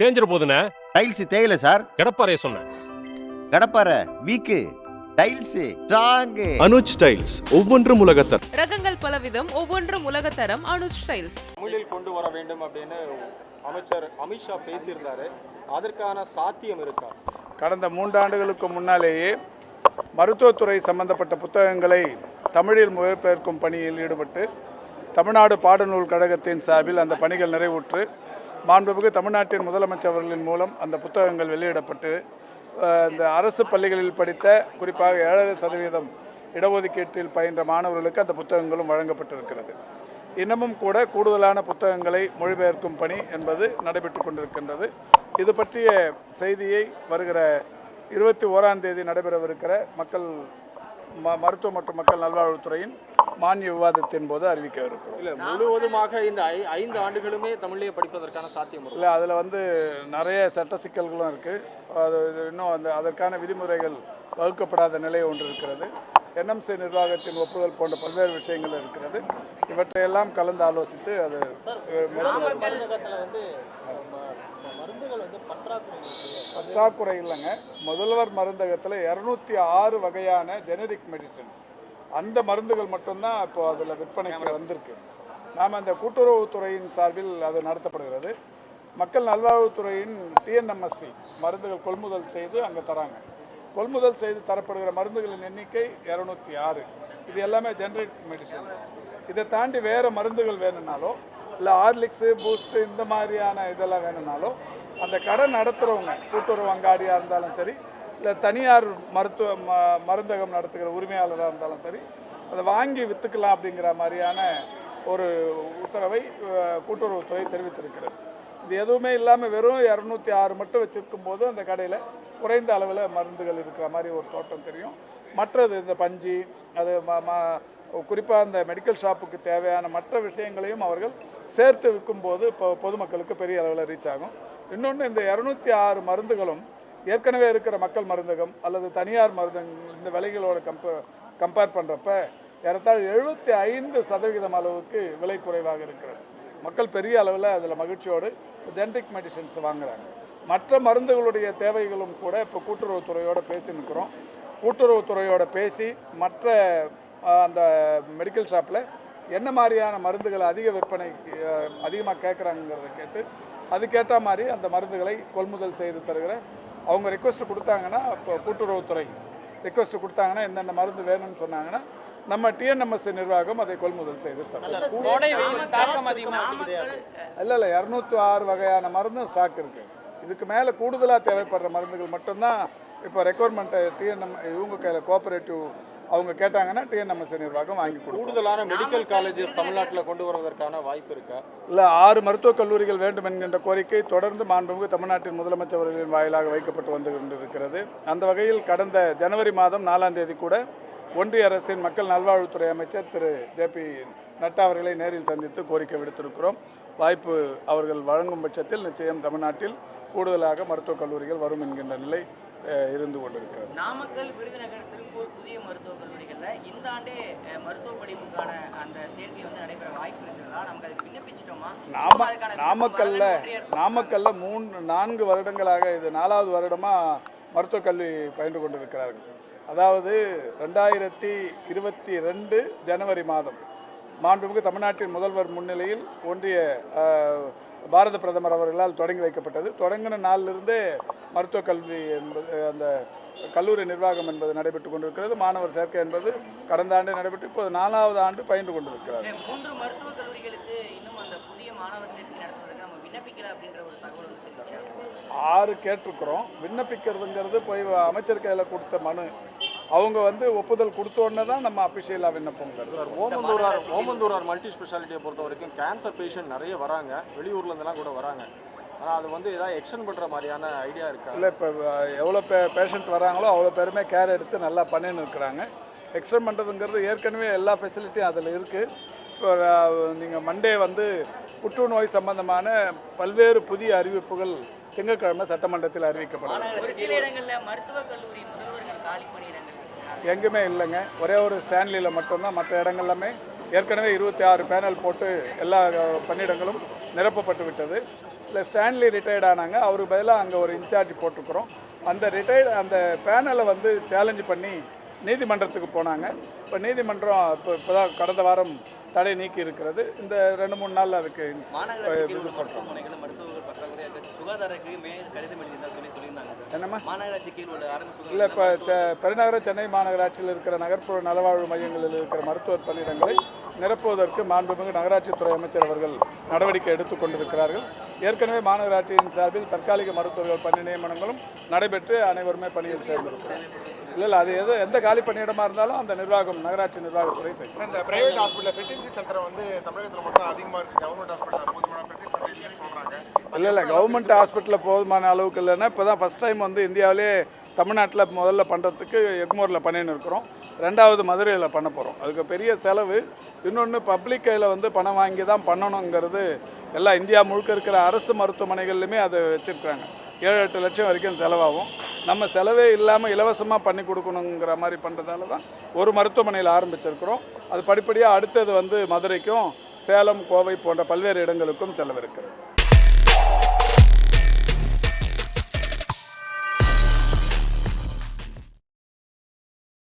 தேஞ்சிட போதுண்ணே tiles தேயில sir. கிடப்பாறைய சொன்னேன். கடப்பார weak tiles strong Anuj tiles ஒவ்வொன்றும் உலகத்தர். ரகங்கள் பலவிதம் ஒவ்வொன்றும் உலகத்தரம் அனுஜ் ஸ்டைல்ஸ் தமிழில் கொண்டு வர வேண்டும் அப்படின்னு அமைச்சர் அமித்ஷா பேசியிருந்தாரு. அதற்கான சாத்தியம் இருக்கா? கடந்த மூன்றாண்டுகளுக்கு முன்னாலேயே மருத்துவத்துறை சம்பந்தப்பட்ட புத்தகங்களை தமிழில் மொழிபெயர்க்கும் பணியில் ஈடுபட்டு தமிழ்நாடு பாடநூல் கழகத்தின் சார்பில் அந்த பணிகள் நிறைவுற்று மாண்புமிகு தமிழ்நாட்டின் முதலமைச்சர் அவர்களின் மூலம் அந்த புத்தகங்கள் வெளியிடப்பட்டு இந்த அரசு பள்ளிகளில் படித்த குறிப்பாக ஏழரை சதவீதம் இடஒதுக்கீட்டில் பயின்ற மாணவர்களுக்கு அந்த புத்தகங்களும் வழங்கப்பட்டிருக்கிறது. இன்னமும் கூட கூடுதலான புத்தகங்களை மொழிபெயர்க்கும் பணி என்பது நடைபெற்று கொண்டிருக்கின்றது. இது பற்றிய செய்தியை வருகிற இருபத்தி ஓராம் தேதி நடைபெறவிருக்கிற மக்கள் ம மருத்துவ மற்றும் மக்கள் நல்வாழ்வுத்துறையின் மானிய விவாதத்தின் போது அறிவிக்க இருக்கிறோம் இல்ல முழுவதுமாக இந்த ஐ- ஐந்து ஆண்டுகளுமே தமிழிலே படிப்பதற்கான சாத்தியம்? இல்லை அதில் வந்து நிறைய சட்ட சிக்கல்களும் இருக்குது அது இன்னும் அந்த அதற்கான விதிமுறைகள் வகுக்கப்படாத நிலை ஒன்று இருக்கிறது. என்எம்சி நிர்வாகத்தின் ஒப்புதல் போன்ற பல்வேறு விஷயங்கள் இருக்கிறது. இவற்றையெல்லாம் கலந்து ஆலோசித்து அது. பற்றாக்குறை இல்லைங்க. முதல்வர் மருந்தகத்தில் இரநூத்தி ஆறு வகையான ஜெனரிக் மெடிசன்ஸ் அந்த மருந்துகள் மட்டும்தான் இப்போ அதில் விற்பனைக்கு வந்திருக்கு. நாம் அந்த கூட்டுறவுத்துறையின் சார்பில் அது நடத்தப்படுகிறது. மக்கள் நல்வாழ்வுத்துறையின் டிஎன்எம்எஸ்சி மருந்துகள் கொள்முதல் செய்து அங்கே தராங்க. கொள்முதல் செய்து தரப்படுகிற மருந்துகளின் எண்ணிக்கை இரநூத்தி ஆறு. இது எல்லாமே ஜென்ரேட் மெடிசன்ஸ் இதை தாண்டி வேறு மருந்துகள் வேணும்னாலோ இல்லை ஹார்லிக்ஸு பூஸ்ட்டு இந்த மாதிரியான இதெல்லாம் வேணும்னாலோ அந்த கடை நடத்துகிறவங்க கூட்டுறவு அங்காடியாக இருந்தாலும் சரி இல்லை தனியார் மருத்துவ ம மருந்தகம் நடத்துகிற உரிமையாளராக இருந்தாலும் சரி அதை வாங்கி விற்றுக்கலாம் அப்படிங்கிற மாதிரியான ஒரு உத்தரவை கூட்டுறவுத்துறை தெரிவித்திருக்கிறது. இது எதுவுமே இல்லாமல் வெறும் இரநூத்தி ஆறு மட்டும் வச்சுருக்கும் போது அந்த கடையில் குறைந்த அளவில் மருந்துகள் இருக்கிற மாதிரி ஒரு தோட்டம் தெரியும். மற்றது இந்த பஞ்சு அது ம- ம- குறிப்பாக அந்த மெடிக்கல் ஷாப்புக்கு தேவையான மற்ற விஷயங்களையும் அவர்கள் சேர்த்து விற்கும்போது இப்போ பொதுமக்களுக்கு பெரிய அளவில் ரீச் ஆகும். இன்னொன்று இந்த இரநூத்தி ஆறு மருந்துகளும் ஏற்கனவே இருக்கிற மக்கள் மருந்தகம் அல்லது தனியார் மருந்தகங்கள் இந்த விலைகளோட கம்ப கம்பேர் பண்ணுறப்ப ஏறத்தாழ் எழுபத்தி ஐந்து சதவிகிதம் அளவுக்கு விலை குறைவாக இருக்கிறது. மக்கள் பெரிய அளவில் அதில் மகிழ்ச்சியோடு ஜென்டிக் மெடிசன்ஸ் வாங்குகிறாங்க மற்ற மருந்துகளுடைய தேவைகளும் கூட இப்போ கூட்டுறவுத்துறையோடு பேசி நிற்கிறோம் கூட்டுறவுத்துறையோட பேசி மற்ற அந்த மெடிக்கல் ஷாப்பில் என்ன மாதிரியான மருந்துகளை அதிக விற்பனை அதிகமாக கேட்குறாங்கிறத கேட்டு அதுக்கேற்ற மாதிரி அந்த மருந்துகளை கொள்முதல் செய்து தருகிற அவங்க ரெக்வஸ்ட் கொடுத்தாங்கன்னா இப்போ கூட்டுறவுத்துறை ரெக்வஸ்ட் கொடுத்தாங்கன்னா என்னென்ன மருந்து வேணும்னு சொன்னாங்கன்னா நம்ம டிஎன்எம்எஸ் நிர்வாகம் அதை கொள்முதல் செய்து இல்லை இல்லை இரநூத்தி ஆறு வகையான மருந்தும் ஸ்டாக் இருக்குது இதுக்கு மேலே கூடுதலாக தேவைப்படுற மருந்துகள் மட்டும்தான் இப்போ ரெக்குவயர்மெண்ட்டை டிஎன்எம் இவங்க கையில் கோஆபரேட்டிவ் அவங்க கேட்டாங்கன்னா டிஎன்எம்எஸ் நிர்வாகம் வாங்கி கொடுக்கும். கூடுதலான மெடிக்கல் காலேஜஸ் தமிழ்நாட்டில் கொண்டு வருவதற்கான வாய்ப்பு இருக்கா? இல்லை ஆறு மருத்துவக் கல்லூரிகள் வேண்டும் என்கின்ற கோரிக்கை தொடர்ந்து மாண்புமிகு தமிழ்நாட்டின் முதலமைச்சர் அவர்களின் வாயிலாக வைக்கப்பட்டு வந்து கொண்டிருக்கிறது. அந்த வகையில் கடந்த ஜனவரி மாதம் நாலாம் தேதி கூட ஒன்றிய அரசின் மக்கள் நல்வாழ்வுத்துறை அமைச்சர் திரு. ஜேபி நட்டா அவர்களை நேரில் சந்தித்து கோரிக்கை விடுத்திருக்கிறோம். வாய்ப்பு அவர்கள் வழங்கும் பட்சத்தில் நிச்சயம் தமிழ்நாட்டில் கூடுதலாக மருத்துவக் கல்லூரிகள் வரும் என்கின்ற நிலை இருந்து கொண்டிருக்கிறது நாமக்கல் விருதுநகர் திருப்பூர் புதிய மருத்துவக் கல்லூரிகள்ல இந்த ஆண்டே மருத்துவ படிப்புக்கான அந்த சேர்க்கை வந்து நடைபெற வாய்ப்பு இருக்கிறதா நமக்கு அதுக்கு விண்ணப்பிச்சிட்டோமா? நாம நாமக்கல்ல நாமக்கல்ல மூன்று நான்கு வருடங்களாக இது நாலாவது வருடமாக மருத்துவக் கல்வி பயின்று கொண்டிருக்கிறார்கள். அதாவது ரெண்டாயிரத்தி இருபத்தி ரெண்டு ஜனவரி மாதம். மாண்புமிகு தமிழ்நாட்டின் முதல்வர் முன்னிலையில் ஒன்றிய பாரத பிரதமர் அவர்களால் தொடங்கி வைக்கப்பட்டது. தொடங்கின நாளிலிருந்தே மருத்துவக் கல்வி என்பது அந்த கல்லூரி நிர்வாகம் என்பது நடைபெற்று கொண்டிருக்கிறது. மாணவர் சேர்க்கை என்பது கடந்த ஆண்டு நடைபெற்று இப்போது நாலாவது ஆண்டு பயின்று கொண்டிருக்கிறார் இந்த மூன்று மருத்துவக் கல்லூரிகளுக்கு இன்னும் அந்த புதிய மாணவர் சேர்க்கை நடத்துவதற்கு நம்ம விண்ணப்பிக்கல அப்படின்ற ஒரு தகவல் வந்து தெரிவிச்சாங்க. ஆறு கேட்டிருக்கிறோம். விண்ணப்பிக்கிறதுங்கிறது போய் அமைச்சர் கையில் கொடுத்த மனு. அவங்க வந்து ஒப்புதல் கொடுத்த உடனே தான் நம்ம அஃபிஷியலாக விண்ணப்பங்கிறது சார் ஓமந்தூரார் ஓமந்தூரார் மல்டி ஸ்பெஷாலிட்டியை பொறுத்த வரைக்கும் கேன்சர் பேஷண்ட் நிறைய வராங்க. வெளியூர்ல இருந்தெல்லாம் கூட வராங்க. ஆனால் அது வந்து ஏதாவது எக்ஸ்டெண்ட் பண்ணுற மாதிரியான ஐடியா இருக்கா? இல்லை இப்போ எவ்வளோ பே பேஷண்ட் வராங்களோ அவ்வளோ பேருமே கேர் எடுத்து நல்லா பண்ணின்னு இருக்கிறாங்க. எக்ஸ்டெண்ட் பண்ணுறதுங்கிறது ஏற்கனவே எல்லா ஃபெசிலிட்டியும் அதில் இருக்குது இப்போ நீங்கள் மண்டே வந்து புற்றுநோய் சம்பந்தமான பல்வேறு புதிய அறிவிப்புகள் திங்கட்கிழமை சட்டமன்றத்தில் அறிவிக்கப்படும். எங்குமே இல்லைங்க. ஒரே ஒரு ஸ்டான்லியில் மட்டும்தான் மற்ற இடங்கள்லாமே ஏற்கனவே இருபத்தி ஆறு பேனல் போட்டு எல்லா பணியிடங்களும் நிரப்பப்பட்டு விட்டது. இல்லை ஸ்டான்லி ரிட்டையர்ட் ஆனாங்க. அவருக்கு பதிலாக அங்கே ஒரு இன்சார்ஜ் போட்டிருக்கிறோம். அந்த ரிட்டையர்டு அந்த பேனலை வந்து சேலஞ்சு பண்ணி நீதிமன்றத்துக்கு போனாங்க. இப்போ நீதிமன்றம் இப்போ இப்போ தான் கடந்த வாரம் தடை நீக்கி இருக்கிறது இந்த ரெண்டு மூணு நாள் அதுக்கு இது உள்ள இல்லை இப்போ பெருநகர சென்னை மாநகராட்சியில் இருக்கிற நகர்ப்புற நலவாழ்வு மையங்களில் இருக்கிற மருத்துவர் பணியிடங்களை நிரப்புவதற்கு மாண்புமிகு நகராட்சித்துறை அமைச்சர் அவர்கள் நடவடிக்கை எடுத்துக் கொண்டிருக்கிறார்கள். ஏற்கனவே மாநகராட்சியின் சார்பில் தற்காலிக மருத்துவர்கள் பணி நியமனங்களும் நடைபெற்று அனைவருமே பணியில் சேர்ந்திருக்கிறார். இல்லை இல்லை அது எது எந்த காலி பணியிடமாக இருந்தாலும் அந்த நிர்வாகம் நகராட்சி நிர்வாகத்துறை செய்யும். இந்த பிரைவேட் ஹாஸ்பிட்டல் ஃபெர்டிலிட்டி சென்டர் வந்து தமிழகத்தில் மட்டும் அதிகமாக இருக்குது கவர்மெண்ட் ஹாஸ்பிட்டல் போதுமான இல்லை இல்லை கவர்மெண்ட் ஹாஸ்பிட்டலில் போதுமான அளவுக்கு இல்லைன்னா இப்போ தான் ஃபஸ்ட் டைம் வந்து இந்தியாவிலே தமிழ்நாட்டில் முதல்ல பண்ணுறதுக்கு எக்மோரில் பண்ணின்னு இருக்கிறோம். ரெண்டாவது மதுரையில் பண்ண போகிறோம் அதுக்கு பெரிய செலவு. இன்னொன்று பப்ளிக் கையில் வந்து பணம் வாங்கி தான் பண்ணணுங்கிறது எல்லா இந்தியா முழுக்க இருக்கிற அரசு மருத்துவமனைகள்லையுமே அதை வச்சுருக்குறாங்க. ஏழு எட்டு லட்சம் வரைக்கும் செலவாகும். நம்ம செலவே இல்லாமல் இலவசமாக பண்ணி கொடுக்கணுங்கிற மாதிரி பண்ணுறதால தான் ஒரு மருத்துவமனையில் ஆரம்பிச்சிருக்கிறோம். அது படிப்படியாக அடுத்தது வந்து மதுரைக்கும் சேலம் கோவை போன்ற பல்வேறு இடங்களுக்கும் செல்லவிருக்கிறது.